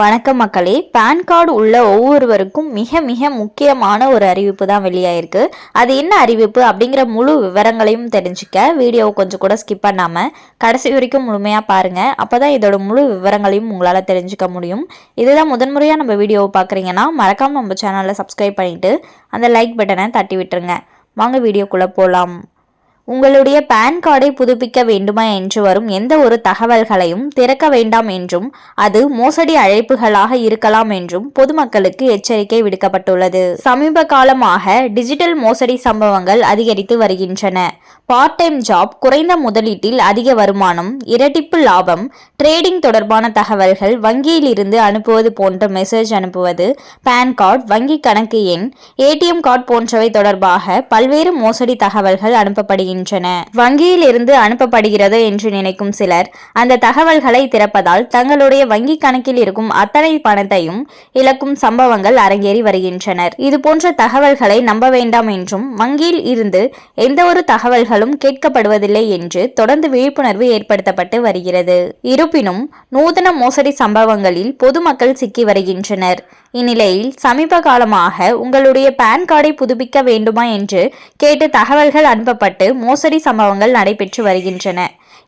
வணக்கம் மக்களே. Pan card உள்ள ஒவ்வொருவருக்கும் மிக மிக முக்கியமான ஒரு அறிவிப்பு தான் வெளியாயிருக்கு. அது என்ன அறிவிப்பு அப்படிங்கிற முழு விவரங்களையும் தெரிஞ்சுக்க வீடியோவை கொஞ்சம் கூட ஸ்கிப் பண்ணாமல் கடைசி வரைக்கும் முழுமையாக பாருங்கள் அப்போ தான் இதோட முழு விவரங்களையும் உங்களால் தெரிஞ்சுக்க முடியும். இதுதான் முதன்முறையாக நம்ம வீடியோவை பார்க்குறீங்கன்னா மறக்காமல் நம்ம சேனலை சப்ஸ்கிரைப் பண்ணிவிட்டு அந்த லைக் பட்டனை தட்டி விட்டுருங்க. வாங்க வீடியோக்குள்ளே போகலாம் உங்களுடைய பான் கார்டை புதுப்பிக்க வேண்டுமா என்று வரும் எந்த ஒரு தகவல்களையும் திறக்க வேண்டாம் என்றும் அது மோசடி அழைப்புகளாக இருக்கலாம் என்றும் பொதுமக்களுக்கு எச்சரிக்கை விடுக்கப்பட்டுள்ளது. சமீப காலமாக டிஜிட்டல் மோசடி சம்பவங்கள் அதிகரித்து வருகின்றன. பார்ட் டைம் ஜாப் குறைந்த முதலீட்டில் அதிக வருமானம் இரட்டிப்பு லாபம் ட்ரேடிங் தொடர்பான தகவல்கள் வங்கியில் இருந்து அனுப்புவது போன்ற மெசேஜ் அனுப்புவது பான் கார்டு வங்கி கணக்கு எண் ஏடிஎம் கார்டு போன்றவை தொடர்பாக பல்வேறு மோசடி தகவல்கள் அனுப்பப்படுகின்றன. வங்கியில் இருந்து அனுப்பப்படுகிறது என்று நினைக்கும் சிலர் அந்த தகவல்களை திறப்பதால் தங்களுடைய வங்கி கணக்கில் இருக்கும் அத்தனை பணத்தையும் இழக்கும் சம்பவங்கள் அரங்கேறி வருகின்றனர். இது போன்ற தகவல்களை நம்ப வேண்டாம் என்றும் வங்கியில் இருந்து எந்த ஒரு தகவல்கள் கேள்விகளும் கேட்கப்படுவதில்லை என்று தொடர்ந்து விழிப்புணர்வு ஏற்படுத்தப்பட்டு வருகிறது. இருப்பினும் நூதன மோசடி சம்பவங்களில் பொதுமக்கள் சிக்கி வருகின்றனர். இந்நிலையில் சமீப காலமாக உங்களுடைய பான் கார்டை புதுப்பிக்க வேண்டுமா என்று கேட்டு தகவல்கள் அனுப்பப்பட்டு மோசடி சம்பவங்கள் நடைபெற்று வருகின்றன.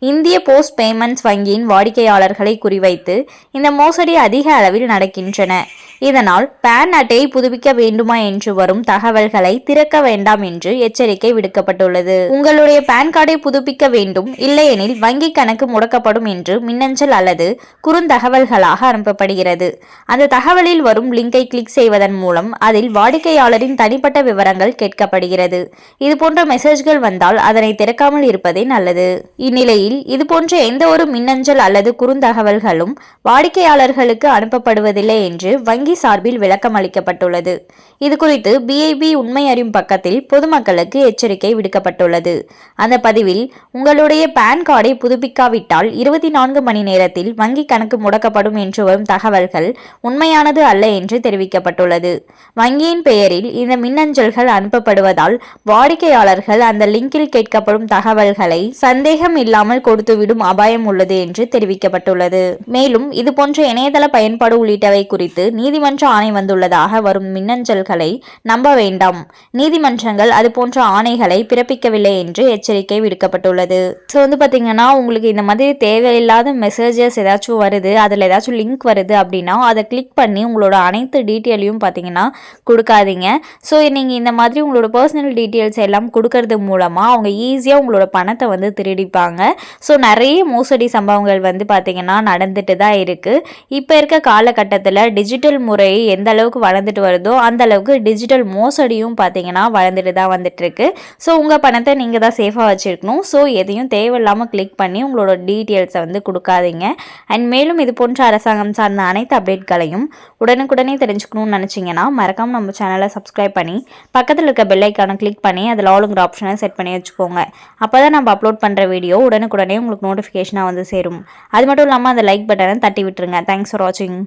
இந்திய போஸ்ட் பேமெண்ட்ஸ் வங்கியின் வாடிக்கையாளர்களை குறிவைத்து இந்த மோசடி அதிக அளவில் நடக்கின்றன. இதனால் பேன் அட்டையை புதுப்பிக்க வேண்டுமா என்று வரும் தகவல்களை திறக்க வேண்டாம் என்று எச்சரிக்கை விடுக்கப்பட்டுள்ளது. உங்களுடைய பேன் கார்டை புதுப்பிக்க வேண்டும் இல்லையெனில் வங்கி கணக்கு முடக்கப்படும் என்று மின்னஞ்சல் அல்லது குறுந்தகவல்களாக அனுப்பப்படுகிறது. அந்த தகவலில் வரும் லிங்கை கிளிக் செய்வதன் மூலம் அதில் வாடிக்கையாளரின் தனிப்பட்ட விவரங்கள் கேட்கப்படுகிறது. இது போன்ற மெசேஜ்கள் வந்தால் அதனை திறக்காமல் இருப்பதே நல்லது. இந்நிலையில் இது போன்ற எந்த ஒரு மின்னஞ்சல் அல்லது குறுந்தகவல்களும் வாடிக்கையாளர்களுக்கு அனுப்பப்படுவதில்லை என்று வங்கி வங்கி சார்பில் விளக்கம் அளிக்கப்பட்டுள்ளது. இதுகுறித்து பிஐபி உண்மை அறியும் பக்கத்தில் பொதுமக்களுக்கு எச்சரிக்கை விடுக்கப்பட்டுள்ளது. அந்த பதிவில் உங்களுடைய பான் கார்டை புதுப்பிக்காவிட்டால் இருபத்தி நான்கு மணி நேரத்தில் வங்கி கணக்கு முடக்கப்படும் என்று வரும் தகவல்கள் உண்மையானது அல்ல என்று தெரிவிக்கப்பட்டுள்ளது. வங்கியின் பெயரில் இந்த மின்னஞ்சல்கள் அனுப்பப்படுவதால் வாடிக்கையாளர்கள் அந்த லிங்கில் கேட்கப்படும் தகவல்களை சந்தேகம் இல்லாமல் கொடுத்துவிடும் அபாயம் உள்ளது என்று தெரிவிக்கப்பட்டுள்ளது. மேலும் இதுபோன்ற இணையதள பயன்பாடு உள்ளிட்டவை குறித்து நீதி நீதிமன்ற ஆணை வந்துள்ளதாக வரும் மின்னஞ்சல்களை நம்ப வேண்டாம். நீதிமன்றங்கள் அது போன்ற ஆணைகளை பிறப்பிக்கவில்லை என்று எச்சரிக்கை விடுக்கப்பட்டுள்ளது. ஸோ வந்து பார்த்தீங்கன்னா உங்களுக்கு இந்த மாதிரி தேவையில்லாத மெசேஜஸ் ஏதாச்சும் வருது அதில் ஏதாச்சும் லிங்க் வருது அப்படின்னா அதை கிளிக் பண்ணி உங்களோட அனைத்து டீட்டெயிலையும் பார்த்தீங்கன்னா கொடுக்காதீங்க. ஸோ நீங்கள் இந்த மாதிரி உங்களோட பர்சனல் டீட்டெயில்ஸ் எல்லாம் கொடுக்கறது மூலமாக அவங்க ஈஸியாக உங்களோட பணத்தை வந்து திருடிப்பாங்க. ஸோ நிறைய மோசடி சம்பவங்கள் வந்து பார்த்தீங்கன்னா நடந்துட்டு தான் இருக்குது இப்போ இருக்க காலகட்டத்தில் டிஜிட்டல் முறை எந்த அளவுக்கு வளர்ந்துட்டு வருதோ அந்த அளவுக்கு டிஜிட்டல் மோசடியும் பார்த்தீங்கன்னா வளர்ந்துட்டு தான் வந்துட்டுருக்கு. ஸோ உங்கள் பணத்தை நீங்கள் தான் சேஃபாக வச்சுருக்கணும். ஸோ எதையும் தேவையில்லாமல் கிளிக் பண்ணி உங்களோட டீட்டெயில்ஸை வந்து கொடுக்காதீங்க. அண்ட் மேலும் இது போன்ற அரசாங்கம் சார்ந்த அனைத்து அப்டேட்களையும் உடனுக்குடனே தெரிஞ்சுக்கணும்னு நினச்சிங்கன்னா மறக்காமல் நம்ம சேனலை சப்ஸ்கிரைப் பண்ணி பக்கத்தில் இருக்க பெல்லைக்கான கிளிக் பண்ணி அதில் ஆளுங்கிற ஆப்ஷனை செட் பண்ணி வச்சுக்கோங்க. அப்போ தான் நம்ம அப்லோட் பண்ணுற வீடியோ உடனுக்குடனே உங்களுக்கு நோட்டிஃபிகேஷனாக வந்து சேரும். அது மட்டும் இல்லாமல் அந்த லைக் பட்டனை தட்டி விட்டுருங்க. தேங்க்ஸ் ஃபார் வாட்சிங்